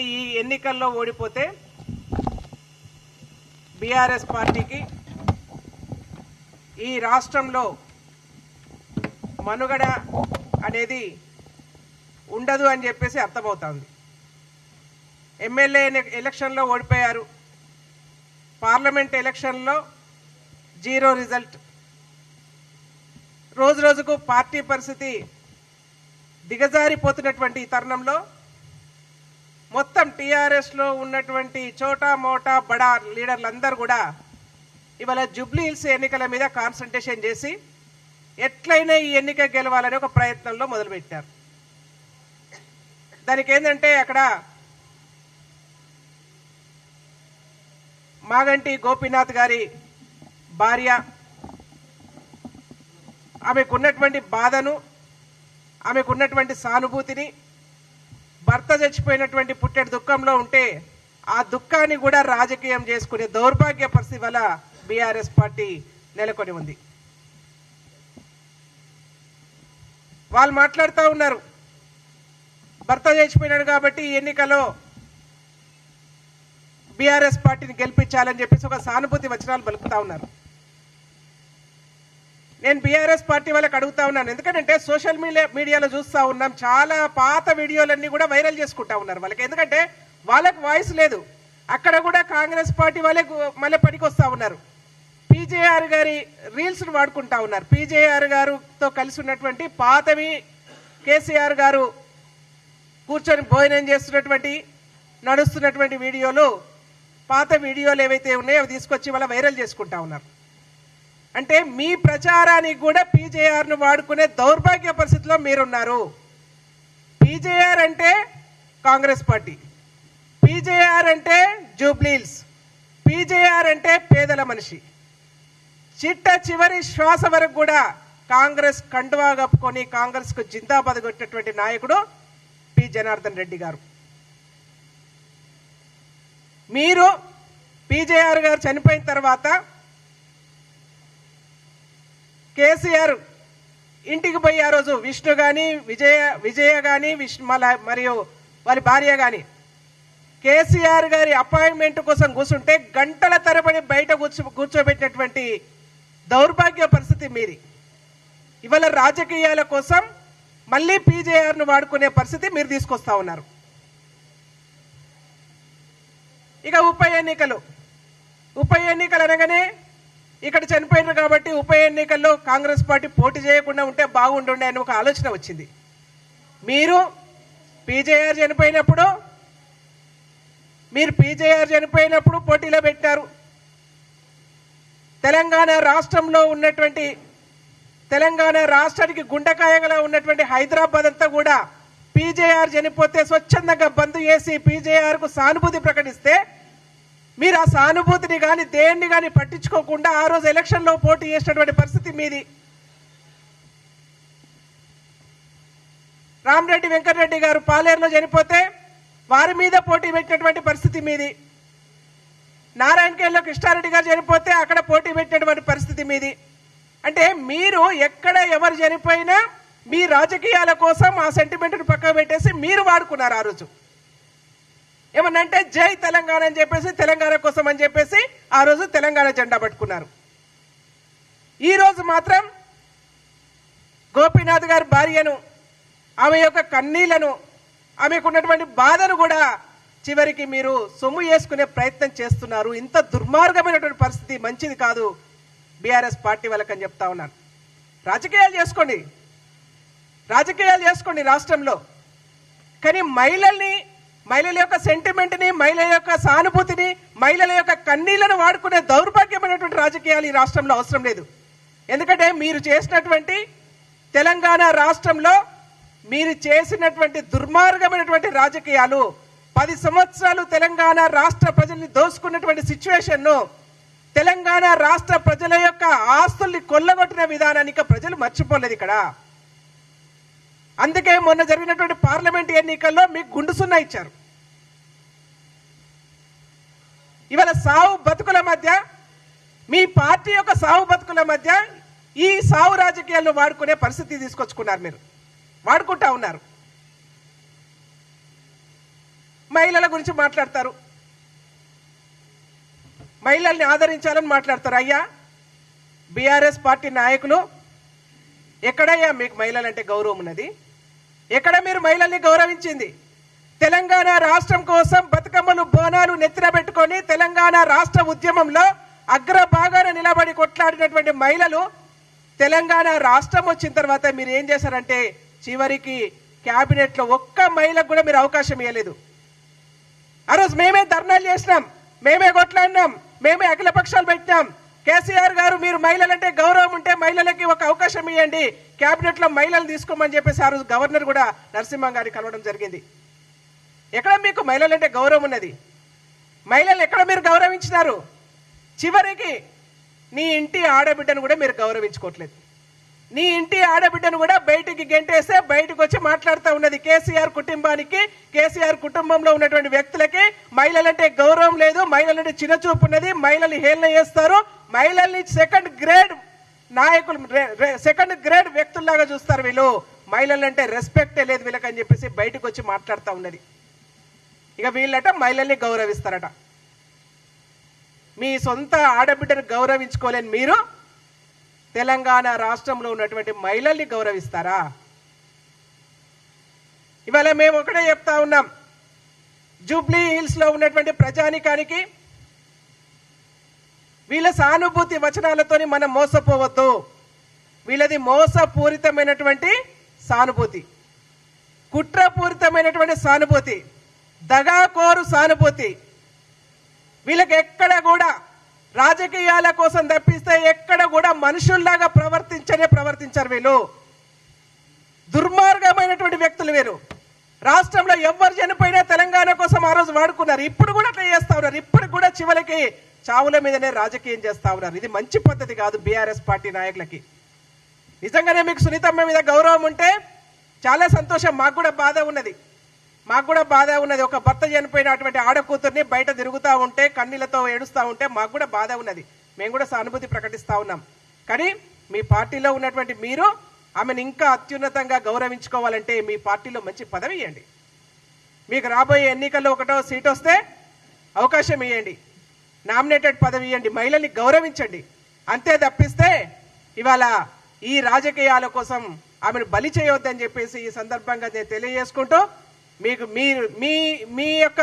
జరిగినటువంటి ఈ ఎన్నికల్లో ఓడిపోతే బీఆర్ఎస్ పార్టీకి ఈ రాష్ట్రంలో మనుగడ అనేది ఉండదు అని చెప్పేసి అర్థమవుతోంది. ఎమ్మెల్యే ఎలక్షన్లో ఓడిపోయారు. పార్లమెంట్ ఎలక్షన్లో జీరో రిజల్ట్. రోజు రోజుకు పార్టీ పరిస్థితి దిగజారిపోతున్నటువంటి ఈ తరుణంలో టీఆర్ఎస్లో ఉన్నటువంటి చోటా మోటా బడా లీడర్లందరూ కూడా ఇవాళ జూబ్లీ హిల్స్ ఎన్నికల మీద కాన్సన్ట్రేషన్ చేసి ఎట్లయినా ఈ ఎన్నిక గెలవాలని ఒక ప్రయత్నంలో మొదలుపెట్టారు. దానికి ఏంటంటే అక్కడ మాగంటి గోపీనాథ్ గారి భార్య ఆమెకున్నటువంటి బాధను ఆమెకున్నటువంటి సానుభూతిని భర్త చచ్చిపోయినటువంటి పుట్టెడు దుఃఖంలో ఉంటే ఆ దుఃఖాన్ని కూడా రాజకీయం చేసుకునే దౌర్భాగ్య పరిస్థితి వల్ల బీఆర్ఎస్ పార్టీ నెలకొని ఉంది. వాళ్ళు మాట్లాడుతూ ఉన్నారు. భర్త చచ్చిపోయినాడు కాబట్టి ఎన్నికలో బీఆర్ఎస్ పార్టీని గెలిపించాలని చెప్పేసి ఒక సానుభూతి వచనాలు పలుకుతా ఉన్నారు. నేను బీఆర్ఎస్ పార్టీ వాళ్ళకి అడుగుతా ఉన్నాను. ఎందుకంటే సోషల్ మీడియా మీడియాలో చూస్తూ ఉన్నాం. చాలా పాత వీడియోలన్నీ కూడా వైరల్ చేసుకుంటా ఉన్నారు వాళ్ళకి. ఎందుకంటే వాళ్ళకి వాయిస్ లేదు. అక్కడ కూడా కాంగ్రెస్ పార్టీ వాళ్ళే మళ్ళీ పనికి వస్తూ ఉన్నారు. పీజేఆర్ గారి రీల్స్ను వాడుకుంటా ఉన్నారు. పీజేఆర్ గారుతో కలిసి ఉన్నటువంటి పాతవి కేసీఆర్ గారు కూర్చొని భోజనం చేస్తున్నటువంటి నడుస్తున్నటువంటి వీడియోలు పాత వీడియోలు ఏవైతే ఉన్నాయో అవి తీసుకొచ్చి వాళ్ళ వైరల్ చేసుకుంటా ఉన్నారు. అంటే మీ ప్రచారానికి కూడా పీజేఆర్ను వాడుకునే దౌర్భాగ్య పరిస్థితిలో మీరున్నారు. పీజేఆర్ అంటే కాంగ్రెస్ పార్టీ. పీజేఆర్ అంటే జూబ్లీల్స్ పీజేఆర్ అంటే పేదల మనిషి. చిట్ట చివరి శ్వాస వరకు కూడా కాంగ్రెస్ కండువా కప్పుకొని కాంగ్రెస్కు జిందాబాద్ కొట్టినటువంటి నాయకుడు పి. జనార్దన్ రెడ్డి గారు. మీరు పీజేఆర్ గారు చనిపోయిన తర్వాత కేసీఆర్ ఇంటికి పోయి ఆ రోజు విష్ణు కానీ విజయ విజయ కానీ విష్ణు మల మరియు వారి భార్య కానీ కేసీఆర్ గారి అపాయింట్మెంట్ కోసం కూర్చుంటే గంటల తరబడి బయట కూర్చో కూర్చోబెట్టినటువంటి దౌర్భాగ్య పరిస్థితి మీది. ఇవాళ రాజకీయాల కోసం మళ్ళీ పీజేఆర్ను వాడుకునే పరిస్థితి మీరు తీసుకొస్తా ఉన్నారు. ఇక ఉప ఎన్నికలు. ఉప ఎన్నికలు అనగానే ఇక్కడ చనిపోయినారు కాబట్టి ఉప ఎన్నికల్లో కాంగ్రెస్ పార్టీ పోటీ చేయకుండా ఉంటే బాగుంటుండే అని ఒక ఆలోచన వచ్చింది. మీరు పీజేఆర్ చనిపోయినప్పుడు మీరు పీజేఆర్ చనిపోయినప్పుడు పోటీలో పెట్టారు. తెలంగాణ రాష్ట్రంలో ఉన్నటువంటి తెలంగాణ రాష్ట్రానికి గుండెకాయగా ఉన్నటువంటి హైదరాబాద్ అంతా కూడా పీజేఆర్ చనిపోతే స్వచ్ఛందంగా బంద్ చేసి పీజేఆర్కు సానుభూతి ప్రకటిస్తే మీరు ఆ సానుభూతిని కానీ దేన్ని కానీ పట్టించుకోకుండా ఆ రోజు ఎలక్షన్లో పోటీ చేసినటువంటి పరిస్థితి మీది. రామరెడ్డి వెంకటరెడ్డి గారు పాలేరులో చనిపోతే వారి మీద పోటీ పెట్టినటువంటి పరిస్థితి మీది. నారాయణకేళ్ళలో కృష్ణారెడ్డి గారు చనిపోతే అక్కడ పోటీ పెట్టినటువంటి పరిస్థితి మీది. అంటే మీరు ఎక్కడ ఎవరు చనిపోయినా మీ రాజకీయాల కోసం ఆ సెంటిమెంట్ని పక్కకు పెట్టేసి మీరు వాడుకున్నారు ఆ రోజు. ఏమన్నంటే జై తెలంగాణ అని చెప్పేసి తెలంగాణ కోసం అని చెప్పేసి ఆ రోజు తెలంగాణ జెండా పట్టుకున్నారు. ఈ రోజు మాత్రం గోపీనాథ్ గారి భార్యను ఆమె యొక్క కన్నీళ్ళను ఆమెకున్నటువంటి బాధను కూడా చివరికి మీరు సొమ్ము చేసుకునే ప్రయత్నం చేస్తున్నారు. ఇంత దుర్మార్గమైనటువంటి పరిస్థితి మంచిది కాదు. బీఆర్ఎస్ పార్టీ వాళ్ళకని చెప్తా ఉన్నాను. రాజకీయాలు చేసుకోండి. రాజకీయాలు చేసుకోండి రాష్ట్రంలో. కానీ మహిళల్ని మహిళల యొక్క సెంటిమెంట్ని మహిళల యొక్క సానుభూతిని మహిళల యొక్క కన్నీళ్ళను వాడుకునే దౌర్భాగ్యమైనటువంటి రాజకీయాలు ఈ రాష్ట్రంలో అవసరం లేదు. ఎందుకంటే మీరు చేసినటువంటి తెలంగాణ రాష్ట్రంలో మీరు చేసినటువంటి దుర్మార్గమైనటువంటి రాజకీయాలు పది సంవత్సరాలు తెలంగాణ రాష్ట్ర ప్రజల్ని దోసుకున్నటువంటి సిచ్యువేషన్ను తెలంగాణ రాష్ట్ర ప్రజల యొక్క ఆస్తుల్ని కొల్లగొట్టిన విధానాన్ని ప్రజలు మర్చిపోలేదు ఇక్కడ. అందుకే మొన్న జరిగినటువంటి పార్లమెంట్ ఎన్నికల్లో మీకు గుండు సున్నా ఇచ్చారు. ఇవాళ సావు బతుకుల మధ్య మీ పార్టీ యొక్క సావు బతుకుల మధ్య ఈ సావు రాజకీయాలను వాడుకునే పరిస్థితి తీసుకొచ్చుకున్నారు మీరు. వాడుకుంటా ఉన్నారు. మహిళల గురించి మాట్లాడతారు. మహిళల్ని ఆదరించాలని మాట్లాడతారు. అయ్యా బీఆర్ఎస్ పార్టీ నాయకులు ఎక్కడయ్యా మీకు మహిళలంటే గౌరవం ఉన్నది? ఎక్కడ మీరు మహిళల్ని గౌరవించింది. తెలంగాణ రాష్ట్రం కోసం బతుకమ్మలు బోనాలు నెత్తిన పెట్టుకొని తెలంగాణ రాష్ట్ర ఉద్యమంలో అగ్రభాగాన నిలబడి కొట్లాడినటువంటి మహిళలు తెలంగాణ రాష్ట్రం వచ్చిన తర్వాత మీరు ఏం చేశారంటే చివరికి క్యాబినెట్లో ఒక్క మహిళకు కూడా మీరు అవకాశం ఇవ్వలేదు ఆ రోజు మేమే ధర్నాలు చేసినాం. మేమే కొట్లాడినాం. మేమే అఖిల పక్షాలు పెట్టినాం. కేసీఆర్ గారు మీరు మహిళలంటే గౌరవం ఉంటే మహిళలకి ఒక అవకాశం ఇవ్వండి కేబినెట్లో మహిళలు తీసుకోమని చెప్పేసి ఆ రోజు గవర్నర్ కూడా నరసింహ గారిని కలవడం జరిగింది. ఎక్కడ మీకు మహిళలంటే గౌరవం ఉన్నది? మహిళలు ఎక్కడ మీరు గౌరవించినారు? చివరికి నీ ఇంటి ఆడబిడ్డను కూడా మీరు గౌరవించుకోవట్లేదు. నీ ఇంటి ఆడబిడ్డను కూడా బయటికి గెంటేస్తే బయటకు వచ్చి మాట్లాడుతూ ఉన్నది కేసీఆర్ కుటుంబానికి. కేసీఆర్ కుటుంబంలో ఉన్నటువంటి వ్యక్తులకి మహిళలంటే గౌరవం లేదు మహిళలంటే చిన్నచూపు ఉన్నది మహిళలు హేళన చేస్తారు. మహిళల్ని సెకండ్ గ్రేడ్ నాయకులు సెకండ్ గ్రేడ్ వ్యక్తుల్లాగా చూస్తారు వీళ్ళు. మహిళలంటే రెస్పెక్టే లేదు వీళ్ళకని చెప్పేసి బయటకు వచ్చి మాట్లాడుతూ ఉన్నది. ఇక వీళ్ళట మహిళల్ని గౌరవిస్తారట. మీ సొంత ఆడబిడ్డను గౌరవించుకోలేని మీరు తెలంగాణ రాష్ట్రంలో ఉన్నటువంటి మహిళల్ని గౌరవిస్తారా? ఇవాళ మేము ఒకటే చెప్తా ఉన్నాం. జూబ్లీ హిల్స్లో ఉన్నటువంటి ప్రజానికానికి వీళ్ళ సానుభూతి వచనాలతోని మనం మోసపోవద్దు. వీళ్ళది మోసపూరితమైనటువంటి సానుభూతి. కుట్రపూరితమైనటువంటి సానుభూతి. దగాకోరు సానుభూతి. వీళ్ళకి ఎక్కడ కూడా రాజకీయాల కోసం తప్పిస్తే ఎక్కడ కూడా మనుషుల్లాగా ప్రవర్తించనే ప్రవర్తించారు వీళ్ళు. దుర్మార్గమైనటువంటి వ్యక్తులు వీరు. రాష్ట్రంలో ఎవరు చనిపోయినా తెలంగాణ కోసం ఆ రోజు వాడుకున్నారు. ఇప్పుడు కూడా అట్లా చేస్తా ఉన్నారు. ఇప్పుడు కూడా చివరికి చావుల మీదనే రాజకీయం చేస్తా ఉన్నారు. ఇది మంచి పద్ధతి కాదు బీఆర్ఎస్ పార్టీ నాయకులకి. నిజంగానే మీకు సునీతమ్మ మీద గౌరవం ఉంటే చాలా సంతోషం. మాకు కూడా బాధ ఉన్నది. మాకు కూడా బాధ ఉన్నది. ఒక భర్త చనిపోయినటువంటి ఆడకూతుర్ని బయట తిరుగుతూ ఉంటే కన్నీళ్ళతో ఏడుస్తూ ఉంటే మాకు కూడా బాధ ఉన్నది. మేము కూడా సానుభూతి ప్రకటిస్తూ ఉన్నాం. కానీ మీ పార్టీలో ఉన్నటువంటి మీరు ఆమెను ఇంకా అత్యున్నతంగా గౌరవించుకోవాలంటే మీ పార్టీలో మంచి పదవి ఇవ్వండి మీకు రాబోయే ఎన్నికల్లో ఒకటో సీట్ వస్తే అవకాశం ఇవ్వండి నామినేటెడ్ పదవి ఇవ్వండి మహిళల్ని గౌరవించండి. అంతే తప్పిస్తే ఇవాళ ఈ రాజకీయాల కోసం ఆమెను బలి చేయవద్దని చెప్పేసి ఈ సందర్భంగా నేను తెలియజేసుకుంటూ మీకు మీరు మీ మీ యొక్క